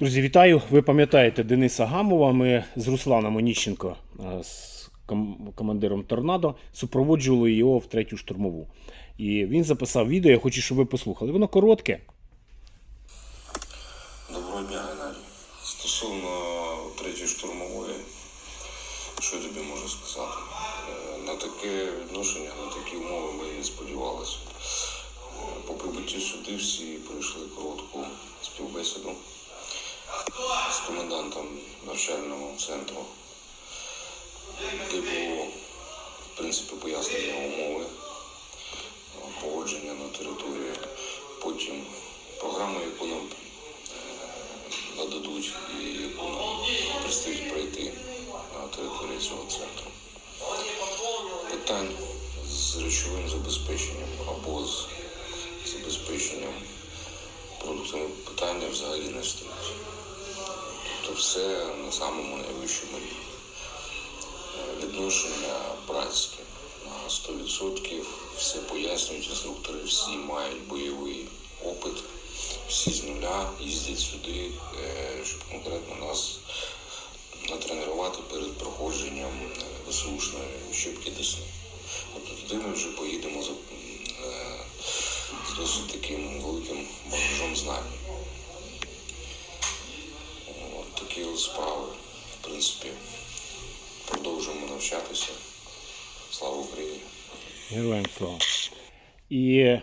Друзі, вітаю! Ви пам'ятаєте Дениса Гамова. Ми з Русланом Оніщенко, е, з командиром Торнадо, супроводжували його в третю штурмову. І він записав відео, я хочу, щоб ви послухали. Воно коротке. Доброго дня, Геннадій. Стосовно третьої штурмової, що я тобі можу сказати? Е, На таке відношення, на такі умови ми не сподівалися. Е, По прибутті сюди всі пройшли коротку співбесіду з комендантом навчального центру, де було, в принципі, пояснення умови, е, погодження на території, потім програму, яку нам нададуть і яку нам предстоїть пройти на території цього центру. Питань з речовим забезпеченням або з все на самому найвищому рівні. Е, Відношення братське на 100%, все пояснюють інструктори, всі мають бойовий опит, всі з нуля їздять сюди, е, щоб конкретно нас натренувати перед проходженням е, ВСУшної щепки Десни. Тобто туди ми вже поїдемо з досить таким великим багажом знань. Справи. В принципі, продовжуємо навчатися. Слава Україні! Героям слава. І е,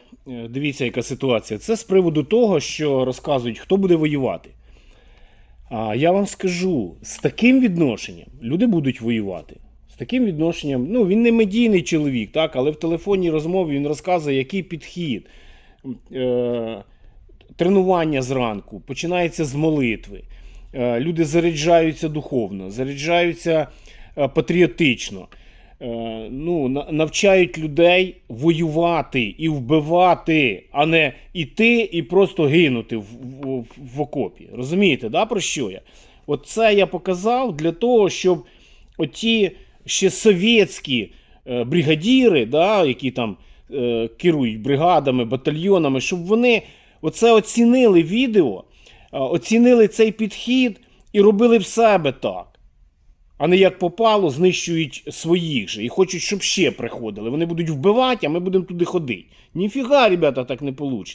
дивіться, яка ситуація. Це з приводу того, що розказують, хто буде воювати. А я вам скажу, з таким відношенням люди будуть воювати. З таким відношенням, ну він не медійний чоловік, так, але в телефонній розмові він розказує, який підхід. Е, тренування зранку починається з молитви. Е, люди заряджаються духовно, заряджаються е, патріотично. Е, ну, навчають людей воювати і вбивати, а не іти і просто гинути в, в, в окопі. Розумієте, да, про що я? От це я показав для того, щоб оті ще совєтські бригадіри, да, які там керують бригадами, батальйонами, щоб вони оце оцінили відео, оцінили цей підхід і робили в себе так. А не як попало, знищують своїх же і хочуть, щоб ще приходили. Вони будуть вбивати, а ми будемо туди ходити. Ніфіга, ребята, так не вийде.